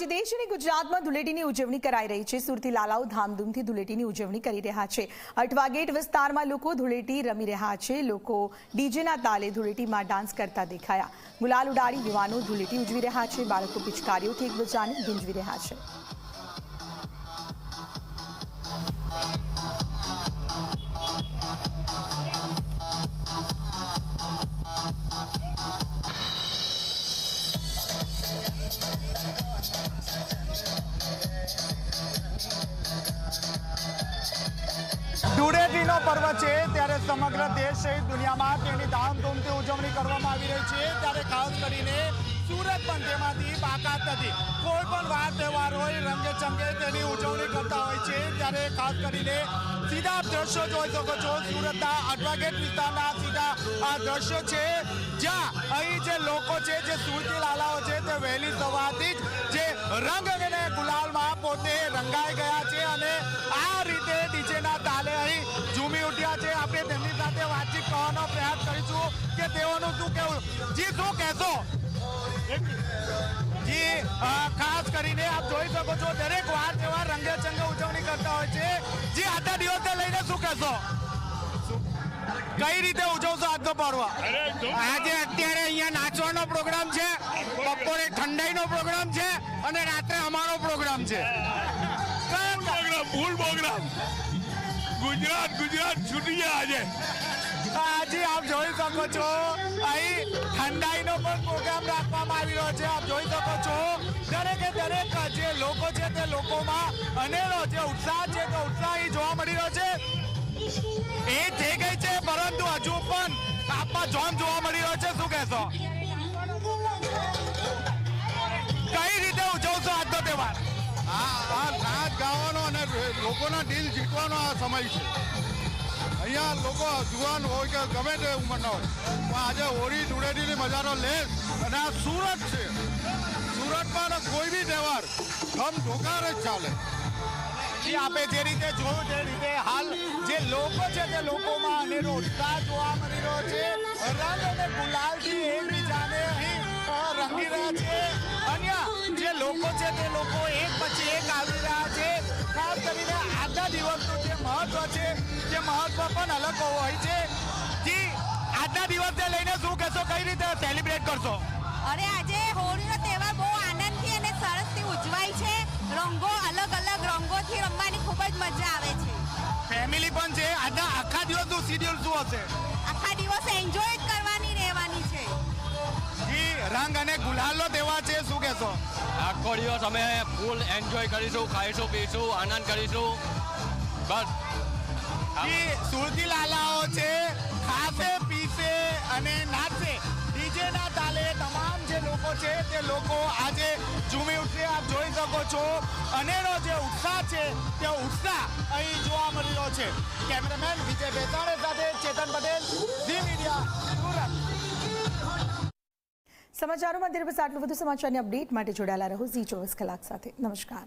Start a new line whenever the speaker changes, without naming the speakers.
આજે દેશ અને ગુજરાતમાં ધૂળેટીની ઉજવણી કરાઈ રહી છે. સુરતી લાલાઓ ધામધૂમથી ધૂળેટીની ઉજવણી કરી રહ્યા છે. અટવાગેટ વિસ્તારમાં લોકો ધૂળેટી રમી રહ્યા છે. લોકો ડીજેના તાલે ધૂળેટીમાં ડાન્સ કરતા દેખાયા. ગુલાલ ઉડાડી યુવાનો ધૂળેટી ઉજવી રહ્યા છે. બાળકો પિચકારીઓથી એકબીજાને ગુંજવી રહ્યા છે.
પર્વ છે ત્યારે સમગ્ર દેશ સહિત દુનિયામાં તેની ધામધૂમથી ઉજવણી કરવામાં આવી રહી છે. ત્યારે ખાસ કરીને સુરત પણ તેમાંથી બાકાત નથી. કોઈ પણ વાર તહેવાર હોય રંગે ચંગે તેની ઉજવણી કરતા હોય છે. ત્યારે ખાસ કરીને સીધા દ્રશ્યો જોઈ શકો છો. સુરતના અડવાગેટ વિસ્તારના સીધા આ દ્રશ્યો છે. જ્યાં અહીં જે લોકો છે, જે સુરતી લાલાઓ છે, તે વહેલી સવારથી જ જે રંગ અને ગુલાલમાં પોતે રંગાઈ ગયા કે તેઓનું શું કેવું જી શું કહેશો જી ખાસ કરીને આપ જોઈ શકો છો દરેક વાર તહેવાર રંગે ચંગે ઉજવણી કરતા હોય છે જી આજના દિવસને લઈને શું કહેશો કઈ રીતે ઉજવશો આજનો પર્વ
આજે અત્યારે અહીંયા નાચવાનો પ્રોગ્રામ છે બપોરે ઠંડાઈનો પ્રોગ્રામ છે અને રાત્રે અમારો પ્રોગ્રામ છે
ફૂલ પ્રોગ્રામ ગુજરાત ગુજરાત છૂટી ગયા આજે
જોઈ શકો છો. અહીં ઠંડાઈનો પણ પ્રોગ્રામ રાખવામાં આવી રહ્યો છે. આપ જોઈ શકો છો. દરેકે દરેક જે લોકો છે તે લોકોમાં અનેરો જે ઉત્સાહ છે તે ઉત્સાહ અહીં જોવા મળી રહ્યો છે. એ થઈ ગઈ છે પરંતુ હજુ પણ તાપમાં જોમ જોવા મળી રહ્યો છે. શું કહેશો? કઈ રીતે ઉજવશો આજનો તહેવાર?
હા, આ નાચ ગાવાનો અને લોકોના દિલ જીતવાનો આ સમય છે. અહીંયા લોકો જુવાન હોય કે ગમે તે ઉંમરના હોય. પણ આજે હોળી ધૂળેટીની મજાનો લે અને આ સુરત છે. સુરતમાં કોઈ બી તહેવાર ધમ ધોકાર જ ચાલે.
જે, આપે જે રીતે જોયું તે રીતે હાલ જે લોકો છે તે લોકોમાં અનેરો ઉત્સાહ જોવા મળી રહ્યો છે. રંગ અને ગુલાલથી એકબીજાને અહીં રંગી રહ્યા છે. અન્ય જે લોકો છે તે લોકો એક પછી એક આવી રહ્યા છે. ખાસ કરીને આજના દિવસનું જે મહત્વ છે તે મહત્વ પણ અલગ હોય છે. જી આજના દિવસને લઈને શું કહેશો? કઈ રીતે સેલિબ્રેટ કરશો?
અરે આજે હોળીનો તહેવાર બહુ આનંદથી અને સરસથી ઉજવાય છે. રંગો અલગ અલગ રંગોથી રમવાની ખૂબ જ મજા આવે છે.
ફેમિલી પણ છે. આજના આખા દિવસનું શિડ્યુલ શું હશે?
આખા દિવસ એન્જોય જ કરવાની રહેવાની છે.
જી રંગ અને ગુલાલનો તહેવાર છે. શું કહેશો?
આખો દિવસ અમે ફૂલ એન્જોય કરીશું ખાઈશું પીશું આનંદ કરીશું. બસ.
જી, સુરતી લાલાઓ છે ખાશે પીશે અને નાચશે ડીજેના તાલે તમામ જે લોકો છે તે લોકો આજે ઝૂમી ઉઠશે, આપ જોઈ શકો છો. અનેરો જે ઉત્સાહ છે તે ઉત્સાહ અહીં જોવા મળી રહ્યો છે. કેમેરામેન વિજય બેતાણે સાથે ચેતન પટેલ, ઝી મીડિયા, સુરત.
સમાચારોમાં અત્યારે બસ આટલું વધુ સમાચારની અપડેટ માટે જોડાયેલા રહો ઝી ચોવીસ કલાક સાથે. નમસ્કાર.